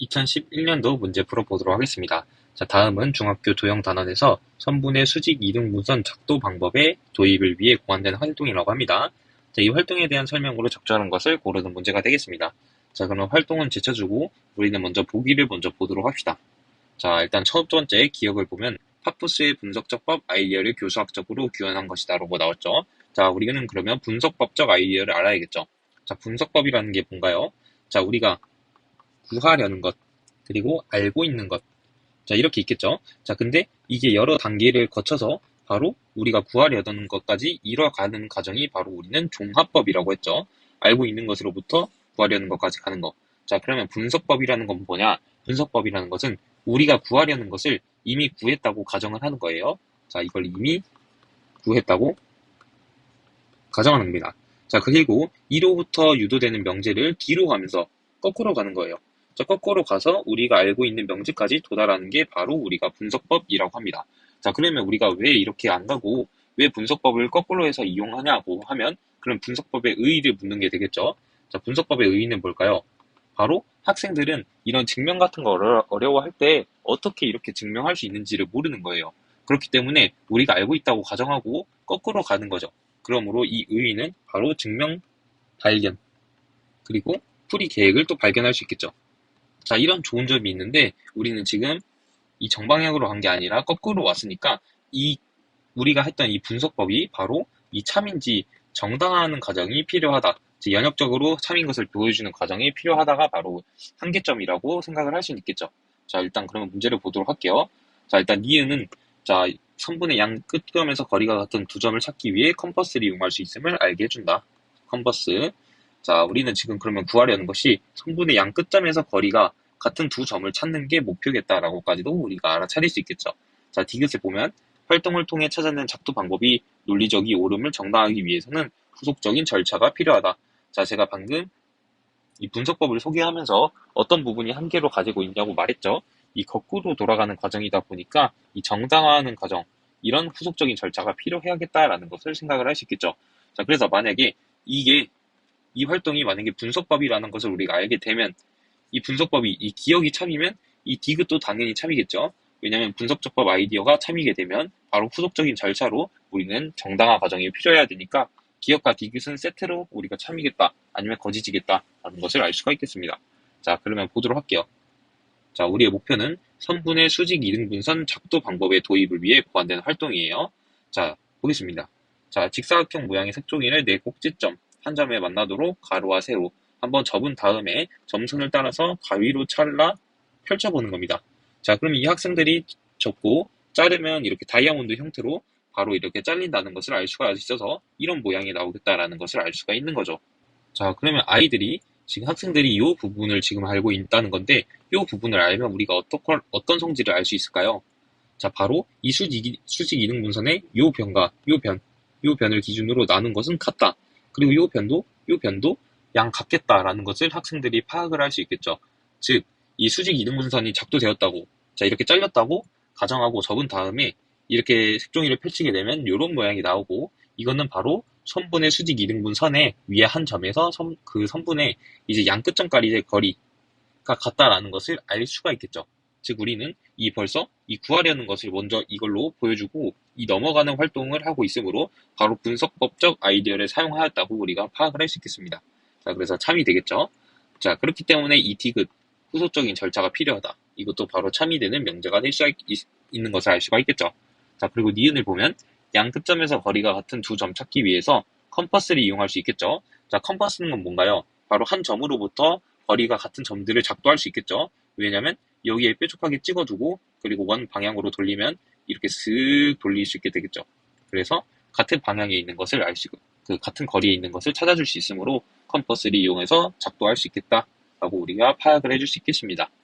2011년도 문제 풀어보도록 하겠습니다. 자, 다음은 중학교 도형 단원에서 선분의 수직 이등분선 작도 방법의 도입을 위해 고안된 활동이라고 합니다. 자, 이 활동에 대한 설명으로 적절한 것을 고르는 문제가 되겠습니다. 자, 그럼 활동은 제쳐주고 우리는 먼저 보기를 먼저 보도록 합시다. 자, 일단 첫 번째 기억을 보면 파푸스의 분석적법 아이디어를 교수학적으로 구현한 것이다 라고 나왔죠. 자, 우리는 그러면 분석법적 아이디어를 알아야겠죠. 자, 분석법이라는 게 뭔가요? 자, 우리가 구하려는 것, 그리고 알고 있는 것. 자, 이렇게 있겠죠. 자, 근데 이게 여러 단계를 거쳐서 바로 우리가 구하려던 것까지 이뤄가는 과정이 바로 우리는 종합법이라고 했죠. 알고 있는 것으로부터 구하려는 것까지 가는 거. 자, 그러면 분석법이라는 건 뭐냐? 분석법이라는 것은 우리가 구하려는 것을 이미 구했다고 가정을 하는 거예요. 자, 이걸 이미 구했다고 가정하는 겁니다. 자, 그리고 이로부터 유도되는 명제를 뒤로 가면서 거꾸로 가는 거예요. 자, 거꾸로 가서 우리가 알고 있는 명제까지 도달하는 게 바로 우리가 분석법이라고 합니다. 자, 그러면 우리가 왜 이렇게 안 가고 왜 분석법을 거꾸로 해서 이용하냐고 하면 그럼 분석법의 의의를 묻는 게 되겠죠. 자, 분석법의 의의는 뭘까요? 바로 학생들은 이런 증명 같은 거 어려워할 때 어떻게 이렇게 증명할 수 있는지를 모르는 거예요. 그렇기 때문에 우리가 알고 있다고 가정하고 거꾸로 가는 거죠. 그러므로 이 의의는 바로 증명 발견 그리고 풀이 계획을 또 발견할 수 있겠죠. 자, 이런 좋은 점이 있는데 우리는 지금 이 정방향으로 간 게 아니라 거꾸로 왔으니까 이 우리가 했던 이 분석법이 바로 이 참인지 정당화하는 과정이 필요하다. 연역적으로 참인 것을 보여주는 과정이 필요하다가 바로 한계점이라고 생각을 할 수 있겠죠. 자, 일단 그러면 문제를 보도록 할게요. 자, 일단 니은은 자, 선분의 양 끝점에서 거리가 같은 두 점을 찾기 위해 컴퍼스를 이용할 수 있음을 알게 해준다. 컴퍼스. 자, 우리는 지금 그러면 구하려는 것이 성분의 양 끝점에서 거리가 같은 두 점을 찾는 게 목표겠다라고까지도 우리가 알아차릴 수 있겠죠. 자, 디귿에 보면 활동을 통해 찾아낸 작도 방법이 논리적이 옳음을 정당하기 위해서는 후속적인 절차가 필요하다. 자, 제가 방금 이 분석법을 소개하면서 어떤 부분이 한계로 가지고 있냐고 말했죠. 이 거꾸로 돌아가는 과정이다 보니까 이 정당화하는 과정, 이런 후속적인 절차가 필요해야겠다라는 것을 생각을 할 수 있겠죠. 자, 그래서 만약에 이게 이 활동이 만약에 분석법이라는 것을 우리가 알게 되면 이 분석법이 이 기억이 참이면 이 디귿도 당연히 참이겠죠. 왜냐하면 분석적법 아이디어가 참이게 되면 바로 후속적인 절차로 우리는 정당화 과정이 필요해야 되니까 기억과 디귿은 세트로 우리가 참이겠다 아니면 거짓이겠다 라는 것을 알 수가 있겠습니다. 자 그러면 보도록 할게요. 자 우리의 목표는 선분의 수직 이등분선 작도 방법의 도입을 위해 고안된 활동이에요. 자 보겠습니다. 자 직사각형 모양의 색종이를 네 꼭지점 한 점에 만나도록 가로와 세로 한번 접은 다음에 점선을 따라서 가위로 잘라 펼쳐보는 겁니다. 자, 그럼 이 학생들이 접고 자르면 이렇게 다이아몬드 형태로 바로 이렇게 잘린다는 것을 알 수가 있어서 이런 모양이 나오겠다라는 것을 알 수가 있는 거죠. 자, 그러면 아이들이 지금 학생들이 이 부분을 지금 알고 있다는 건데 이 부분을 알면 우리가 어떤, 어떤 성질을 알 수 있을까요? 자, 바로 이 수직, 수직 이등분선의 이 변과 이 변, 이 변을 기준으로 나눈 것은 같다. 그리고 이 변도, 이 변도 양 같겠다라는 것을 학생들이 파악을 할 수 있겠죠. 즉, 이 수직 이등분선이 작도되었다고, 자, 이렇게 잘렸다고 가정하고 접은 다음에 이렇게 색종이를 펼치게 되면 이런 모양이 나오고, 이거는 바로 선분의 수직 이등분선의 위에 한 점에서 선, 그 선분의 이제 양 끝점까지의 거리가 같다라는 것을 알 수가 있겠죠. 즉 우리는 이 벌써 이 구하려는 것을 먼저 이걸로 보여주고 이 넘어가는 활동을 하고 있으므로 바로 분석법적 아이디어를 사용하였다고 우리가 파악을 할 수 있겠습니다. 자, 그래서 참이 되겠죠. 자, 그렇기 때문에 이 디귿 후속적인 절차가 필요하다. 이것도 바로 참이 되는 명제가 될 수 있는 것을 알 수가 있겠죠. 자, 그리고 니은을 보면 양 끝점에서 거리가 같은 두 점 찾기 위해서 컴퍼스를 이용할 수 있겠죠. 자, 컴퍼스는 뭔가요? 바로 한 점으로부터 거리가 같은 점들을 작도할 수 있겠죠. 왜냐하면 여기에 뾰족하게 찍어두고 그리고 원 방향으로 돌리면 이렇게 슥 돌릴 수 있게 되겠죠. 그래서 같은 방향에 있는 것을 알 수, 그 같은 거리에 있는 것을 찾아줄 수 있으므로 컴퍼스를 이용해서 작도할 수 있겠다라고 우리가 파악을 해줄 수 있겠습니다.